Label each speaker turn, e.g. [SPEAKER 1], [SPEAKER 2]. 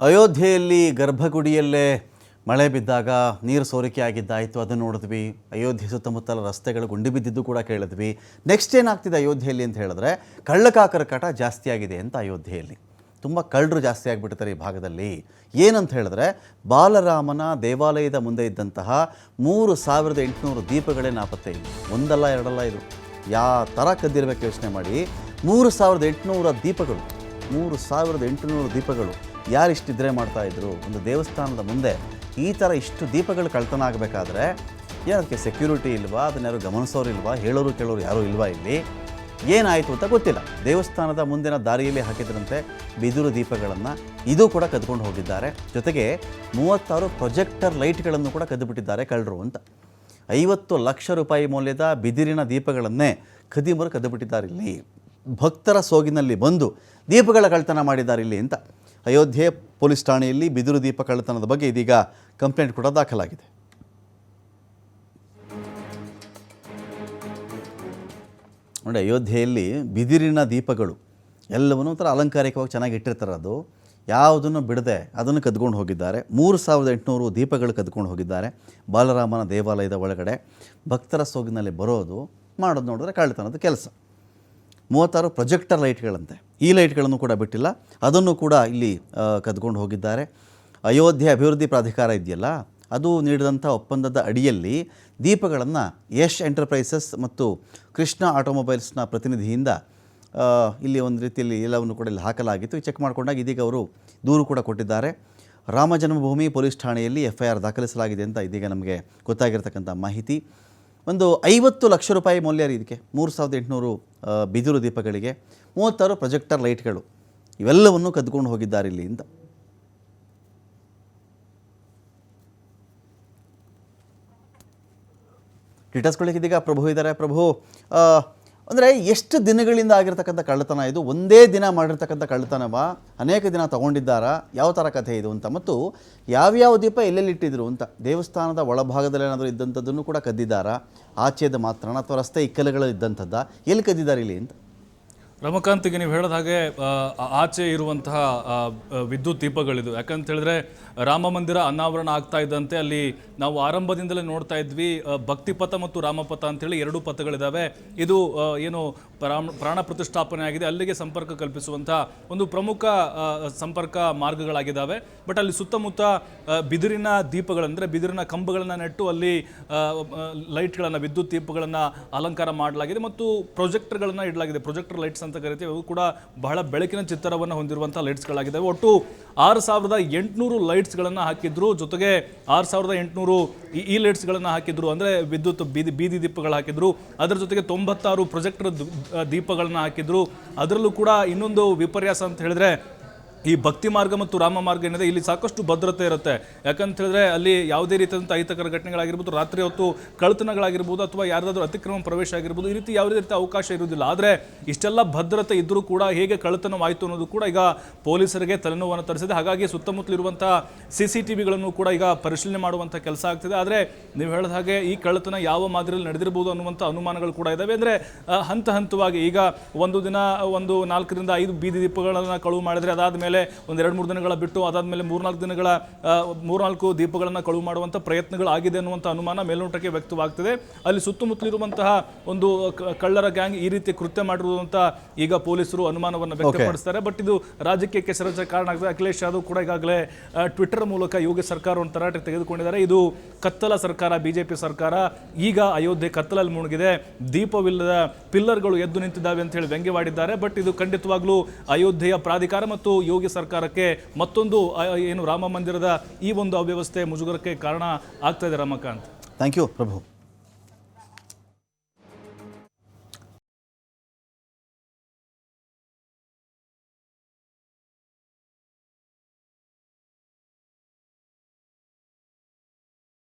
[SPEAKER 1] ಅಯೋಧ್ಯೆಯಲ್ಲಿ ಗರ್ಭಗುಡಿಯಲ್ಲೇ ಮಳೆ ಬಿದ್ದಾಗ ನೀರು ಸೋರಿಕೆ ಆಗಿದ್ದಾಯಿತು, ಅದನ್ನು ನೋಡಿದ್ವಿ. ಅಯೋಧ್ಯೆ ಸುತ್ತಮುತ್ತಲ ರಸ್ತೆಗಳು ಗುಂಡಿ ಬಿದ್ದಿದ್ದು ಕೂಡ ಕೇಳಿದ್ವಿ. ನೆಕ್ಸ್ಟ್ ಏನಾಗ್ತಿದೆ ಅಯೋಧ್ಯೆಯಲ್ಲಿ ಅಂತ ಹೇಳಿದ್ರೆ, ಕಳ್ಳಕಾಕರ ಕಾಟ ಜಾಸ್ತಿ ಆಗಿದೆ ಅಂತ ಅಯೋಧ್ಯೆಯಲ್ಲಿ. ತುಂಬ ಕಳ್ಳರು ಜಾಸ್ತಿ ಆಗಿಬಿಡ್ತಾರೆ ಈ ಭಾಗದಲ್ಲಿ. ಏನಂತ ಹೇಳಿದ್ರೆ, ಬಾಲರಾಮನ ದೇವಾಲಯದ ಮುಂದೆ ಇದ್ದಂತಹ ಮೂರು ಸಾವಿರದ ಎಂಟುನೂರು ದೀಪಗಳೇ ನಾಪತ್ತೆ ಇದೆ ಒಂದಲ್ಲ, ಎರಡಲ್ಲ ಇದು. ಯಾವ ಥರ ಕದ್ದಿರಬೇಕು ಯೋಚನೆ ಮಾಡಿ. ಮೂರು ಸಾವಿರದ ಎಂಟುನೂರ ದೀಪಗಳು, ಮೂರು ಸಾವಿರದ ಎಂಟುನೂರು ದೀಪಗಳು. ಯಾರು ಇಷ್ಟಿದ್ರೆ ಮಾಡ್ತಾ ಮಾಡ್ತಾಯಿದ್ರು ಒಂದು ದೇವಸ್ಥಾನದ ಮುಂದೆ ಈ ಥರ ಇಷ್ಟು ದೀಪಗಳು ಕಳ್ತನ ಆಗಬೇಕಾದ್ರೆ ಏನಕ್ಕೆ ಸೆಕ್ಯೂರಿಟಿ ಇಲ್ವಾ? ಅದನ್ನ ಯಾರು ಗಮನಿಸೋರು ಇಲ್ವಾ? ಹೇಳೋರು ಕೇಳೋರು ಯಾರೂ ಇಲ್ವಾ ಇಲ್ಲಿ? ಏನಾಯಿತು ಅಂತ ಗೊತ್ತಿಲ್ಲ. ದೇವಸ್ಥಾನದ ಮುಂದಿನ ದಾರಿಯಲ್ಲಿ ಹಾಕಿದ್ರಂತೆ ಬಿದಿರು ದೀಪಗಳನ್ನು ಇದು ಕೂಡ ಕದ್ಕೊಂಡು ಹೋಗಿದ್ದಾರೆ. ಜೊತೆಗೆ ಮೂವತ್ತಾರು ಪ್ರೊಜೆಕ್ಟರ್ ಲೈಟ್ಗಳನ್ನು ಕೂಡ ಕದ್ದುಬಿಟ್ಟಿದ್ದಾರೆ ಕಳ್ಳರು ಅಂತ. ಐವತ್ತು ಲಕ್ಷ ರೂಪಾಯಿ ಮೌಲ್ಯದ ಬಿದಿರಿನ ದೀಪಗಳನ್ನೇ ಖದೀಮರು ಕದ್ದುಬಿಟ್ಟಿದ್ದಾರೆ ಇಲ್ಲಿ. ಭಕ್ತರ ಸೋಗಿನಲ್ಲಿ ಬಂದು ದೀಪಗಳ ಕಳ್ತನ ಮಾಡಿದ್ದಾರೆ ಇಲ್ಲಿ ಅಂತ. ಅಯೋಧ್ಯೆ ಪೊಲೀಸ್ ಠಾಣೆಯಲ್ಲಿ ಬಿದಿರು ದೀಪ ಕಳ್ಳತನದ ಬಗ್ಗೆ ಇದೀಗ ಕಂಪ್ಲೇಂಟ್ ಕೂಡ ದಾಖಲಾಗಿದೆ. ನೋಡಿ, ಅಯೋಧ್ಯೆಯಲ್ಲಿ ಬಿದಿರಿನ ದೀಪಗಳು ಎಲ್ಲವನ್ನೂ ಒಂಥರ ಅಲಂಕಾರಿಕವಾಗಿ ಚೆನ್ನಾಗಿ ಇಟ್ಟಿರ್ತಾರೆ ಅದು. ಯಾವುದನ್ನು ಬಿಡದೆ ಅದನ್ನು ಕದ್ಕೊಂಡು ಹೋಗಿದ್ದಾರೆ. ಮೂರು ಸಾವಿರದ ಎಂಟುನೂರು ದೀಪಗಳು ಕದ್ಕೊಂಡು ಹೋಗಿದ್ದಾರೆ. ಬಾಲರಾಮನ ದೇವಾಲಯದ ಒಳಗಡೆ ಭಕ್ತರ ಸೋಗಿನಲ್ಲಿ ಬರೋದು ಮಾಡೋದು ನೋಡಿದ್ರೆ ಕಳ್ಳತನದ ಕೆಲಸ. ಮೂವತ್ತಾರು ಪ್ರೊಜೆಕ್ಟರ್ ಲೈಟ್ಗಳಂತೆ. ಈ ಲೈಟ್ಗಳನ್ನು ಕೂಡ ಬಿಟ್ಟಿಲ್ಲ. ಅದನ್ನು ಕೂಡ ಇಲ್ಲಿ ಕದ್ಕೊಂಡು ಹೋಗಿದ್ದಾರೆ. ಅಯೋಧ್ಯೆ ಅಭಿವೃದ್ಧಿ ಪ್ರಾಧಿಕಾರ ಇದೆಯಲ್ಲ, ಅದು ನೀಡಿದಂಥ ಒಪ್ಪಂದದ ಅಡಿಯಲ್ಲಿ ದೀಪಗಳನ್ನು ಯಶ್ ಎಂಟರ್ಪ್ರೈಸಸ್ ಮತ್ತು ಕೃಷ್ಣ ಆಟೋಮೊಬೈಲ್ಸ್ನ ಪ್ರತಿನಿಧಿಯಿಂದ ಇಲ್ಲಿ ಒಂದು ರೀತಿಯಲ್ಲಿ ಎಲ್ಲವನ್ನು ಕೂಡ ಇಲ್ಲಿ ಹಾಕಲಾಗಿತ್ತು. ಚೆಕ್ ಮಾಡಿಕೊಂಡಾಗ ಇದೀಗ ಅವರು ದೂರು ಕೂಡ ಕೊಟ್ಟಿದ್ದಾರೆ. ರಾಮ ಜನ್ಮಭೂಮಿ ಪೊಲೀಸ್ ಠಾಣೆಯಲ್ಲಿ ಎಫ್ ಐ ಆರ್ ದಾಖಲಿಸಲಾಗಿದೆ ಅಂತ ಇದೀಗ ನಮಗೆ ಗೊತ್ತಾಗಿರ್ತಕ್ಕಂಥ ಮಾಹಿತಿ. ಒಂದು ಐವತ್ತು ಲಕ್ಷ ರೂಪಾಯಿ ಮೌಲ್ಯ ಇದಕ್ಕೆ ಮೂರು ಸಾವಿರದ ಎಂಟುನೂರು ಬಿದಿರು ದೀಪಗಳಿಗೆ ಮೂವತ್ತಾರು ಪ್ರೊಜೆಕ್ಟರ್ ಲೈಟ್ಗಳು, ಇವೆಲ್ಲವನ್ನು ಕದ್ಕೊಂಡು ಹೋಗಿದ್ದಾರೆ ಇಲ್ಲಿಂದ ಇದೀಗ ಪ್ರಭು ಇದ್ದಾರೆ. ಪ್ರಭು ಅಂದರೆ ಎಷ್ಟು ದಿನಗಳಿಂದ ಆಗಿರ್ತಕ್ಕಂಥ ಕಳ್ಳತನ ಇದು? ಒಂದೇ ದಿನ ಮಾಡಿರ್ತಕ್ಕಂಥ ಕಳ್ಳತನವ? ಅನೇಕ ದಿನ ತಗೊಂಡಿದ್ದಾರಾ? ಯಾವ ಥರ ಕಥೆ ಇದು ಅಂತ. ಮತ್ತು ಯಾವ್ಯಾವ ದೀಪ ಎಲ್ಲೆಲ್ಲಿ ಇಟ್ಟಿದ್ರು ಅಂತ? ದೇವಸ್ಥಾನದ ಒಳಭಾಗದಲ್ಲಿ ಏನಾದರೂ ಇದ್ದಂಥದ್ದನ್ನು ಕೂಡ ಕದ್ದಿದ್ದಾರಾ? ಆಚೆದ ಮಾತ್ರನ ಅಥವಾ ರಸ್ತೆ ಇಕ್ಕಲುಗಳು ಇದ್ದಂಥದ್ದ? ಎಲ್ಲಿ ಕದ್ದಿದ್ದಾರೆ ಇಲ್ಲಿ ಅಂತ?
[SPEAKER 2] ರಮಕಾಂತ್ಗೆ ನೀವು ಹೇಳಿದ ಹಾಗೆ ಆಚೆ ಇರುವಂತಹ ವಿದ್ಯುತ್ ದೀಪಗಳಿದು ಯಾಕಂತ ಹೇಳಿದ್ರೆ, ರಾಮ ಮಂದಿರ ಅನಾವರಣ ಆಗ್ತಾ ಇದ್ದಂತೆ ಅಲ್ಲಿ ನಾವು ಆರಂಭದಿಂದಲೇ ನೋಡ್ತಾ ಇದ್ವಿ ಭಕ್ತಿಪಥ ಮತ್ತು ರಾಮಪಥ ಅಂತೇಳಿ ಎರಡು ಪಥಗಳಿದ್ದಾವೆ ಇದು ಏನು ಪ್ರಾಣ ಪ್ರತಿಷ್ಠಾಪನೆ ಆಗಿದೆ, ಅಲ್ಲಿಗೆ ಸಂಪರ್ಕ ಕಲ್ಪಿಸುವಂತಹ ಒಂದು ಪ್ರಮುಖ ಸಂಪರ್ಕ ಮಾರ್ಗಗಳಾಗಿದ್ದಾವೆ ಬಟ್ ಅಲ್ಲಿ ಸುತ್ತಮುತ್ತ ಬಿದಿರಿನ ದೀಪಗಳಂದ್ರೆ ಬಿದಿರಿನ ಕಂಬಗಳನ್ನು ನೆಟ್ಟು ಅಲ್ಲಿ ಲೈಟ್ಗಳನ್ನು, ವಿದ್ಯುತ್ ದೀಪಗಳನ್ನು ಅಲಂಕಾರ ಮಾಡಲಾಗಿದೆ ಮತ್ತು ಪ್ರೊಜೆಕ್ಟರ್ಗಳನ್ನು ಇಡಲಾಗಿದೆ. ಪ್ರೊಜೆಕ್ಟರ್ ಲೈಟ್ಸ್ ಅಂತ ಕರಿತೀವಿ, ಅವು ಕೂಡ ಬಹಳ ಬೆಳಕಿನ ಚಿತ್ತರವನ್ನು ಹೊಂದಿರುವಂಥ ಲೈಟ್ಸ್ಗಳಾಗಿದ್ದಾವೆ. ಒಟ್ಟು ಆರು ಸಾವಿರದ ಎಂಟುನೂರು ಲೈಟ್ಸ್ಗಳನ್ನು ಹಾಕಿದ್ರು. ಜೊತೆಗೆ ಆರು ಸಾವಿರದ ಎಂಟುನೂರು ಈ ಲೈಟ್ಸ್ಗಳನ್ನು ಹಾಕಿದ್ರು ಅಂದರೆ ವಿದ್ಯುತ್ ಬೀದಿ ಬೀದಿ ದೀಪಗಳು ಹಾಕಿದ್ರು. ಅದರ ಜೊತೆಗೆ ತೊಂಬತ್ತಾರು ಪ್ರೊಜೆಕ್ಟರ್ ದೀಪಗಳನ್ನು ಹಾಕಿದ್ರು. ಅದರಲ್ಲೂ ಕೂಡ ಇನ್ನೊಂದು ವಿಪರ್ಯಾಸ ಅಂತ ಹೇಳಿದ್ರೆ ಈ ಭಕ್ತಿ ಮಾರ್ಗ ಮತ್ತು ರಾಮ ಮಾರ್ಗ ಏನಿದೆ, ಇಲ್ಲಿ ಸಾಕಷ್ಟು ಭದ್ರತೆ ಇರುತ್ತೆ. ಯಾಕಂತ ಹೇಳಿದ್ರೆ ಅಲ್ಲಿ ಯಾವುದೇ ರೀತಿಯಾದಂಥ ಅಹಿತಕರ ಘಟನೆಗಳಾಗಿರ್ಬೋದು, ರಾತ್ರಿ ಹೊತ್ತು ಕಳ್ತನಗಳಾಗಿರ್ಬೋದು ಅಥವಾ ಯಾರಾದರೂ ಅತಿಕ್ರಮ ಪ್ರವೇಶ ಆಗಿರ್ಬೋದು, ಈ ರೀತಿ ಯಾವುದೇ ರೀತಿ ಅವಕಾಶ ಇರುವುದಿಲ್ಲ. ಆದರೆ ಇಷ್ಟೆಲ್ಲ ಭದ್ರತೆ ಇದ್ದರೂ ಕೂಡ ಹೇಗೆ ಕಳ್ತನವಾಯಿತು ಅನ್ನೋದು ಕೂಡ ಈಗ ಪೊಲೀಸರಿಗೆ ತಲೆನೋವನ್ನು ತರಿಸಿದೆ. ಹಾಗಾಗಿ ಸುತ್ತಮುತ್ತಲಿರುವಂಥ ಸಿ ಸಿ ಟಿ ವಿಗಳನ್ನು ಕೂಡ ಈಗ ಪರಿಶೀಲನೆ ಮಾಡುವಂಥ ಕೆಲಸ ಆಗ್ತಿದೆ. ಆದರೆ ನೀವು ಹೇಳಿದ ಹಾಗೆ ಈ ಕಳ್ಳತನ ಯಾವ ಮಾದರಿಯಲ್ಲಿ ನಡೆದಿರ್ಬೋದು ಅನ್ನುವಂಥ ಅನುಮಾನಗಳು ಕೂಡ ಇದ್ದಾವೆ ಅಂದರೆ ಹಂತ ಹಂತವಾಗಿ ಈಗ ಒಂದು ದಿನ, ಒಂದು ನಾಲ್ಕರಿಂದ ಐದು ಬೀದಿ ದೀಪಗಳನ್ನು ಕಳುವು ಮಾಡಿದರೆ ಅದಾದ ಮೇಲೆ ಒಂದು ಎರಡು ಮೂರು ದಿನಗಳ ಬಿಟ್ಟು ಅದಾದಮೇಲೆ ಮೂರ್ನಾಲ್ಕು ದಿನಗಳ ಮೂರ್ನಾಲ್ಕು ದೀಪಗಳನ್ನು ಕಳುವು ಮಾಡುವಂಥ ಪ್ರಯತ್ನಗಳು ಆಗಿದೆ ಅನ್ನುವಂಥ ಅನುಮಾನ ಮೇಲ್ನೋಟಕ್ಕೆ ವ್ಯಕ್ತವಾಗ್ತದೆ. ಅಲ್ಲಿ ಸುತ್ತಮುತ್ತಲಿರುವಂತಹ ಒಂದು ಕಳ್ಳರ ಗ್ಯಾಂಗ್ ಈ ರೀತಿ ಕೃತ್ಯ ಮಾಡಿರುವುದು ಅಂತ ಈಗ ಪೊಲೀಸರು ಅನುಮಾನವನ್ನು ವ್ಯಕ್ತಪಡಿಸ್ತಾರೆ. ಬಟ್ ಇದು ರಾಜಕೀಯಕ್ಕೆ ಕೆಸರಚ್ಚ ಕಾರಣ ಆಗ್ತದೆ. ಅಖಿಲೇಶ್ ಯಾದವ್ ಕೂಡ ಈಗಾಗಲೇ ಟ್ವಿಟರ್ ಮೂಲಕ ಯೋಗಿ ಸರ್ಕಾರವನ್ನು ತರಾಟೆ ತೆಗೆದುಕೊಂಡಿದ್ದಾರೆ. ಇದು ಕತ್ತಲ ಸರ್ಕಾರ ಬಿಜೆಪಿ ಸರ್ಕಾರ. ಈಗ ಅಯೋಧ್ಯೆ ಕತ್ತಲಲ್ಲಿ ಮುಳುಗಿದೆ ದೀಪವಿಲ್ಲದ ಪಿಲ್ಲರ್ಗಳು ಎದ್ದು ನಿಂತಿದ್ದಾವೆ ಅಂತ ಹೇಳಿ ವ್ಯಂಗ್ಯವಾಡಿದ್ದಾರೆ. ಬಟ್ ಇದು ಖಂಡಿತವಾಗ್ಲೂ ಅಯೋಧ್ಯೆಯ ಪ್ರಾಧಿಕಾರ ಮತ್ತು ಯೋಗಿ ಸರ್ಕಾರಕ್ಕೆ ಮತ್ತೊಂದು ಏನು ರಾಮ ಮಂದಿರದ ಈ ಒಂದು ಅವ್ಯವಸ್ಥೆ ಮುಜುಗರಕ್ಕೆ ಕಾರಣ ಆಗ್ತಾ ಇದೆ ರಮಕಾಂತ್.
[SPEAKER 1] Thank you Prabhu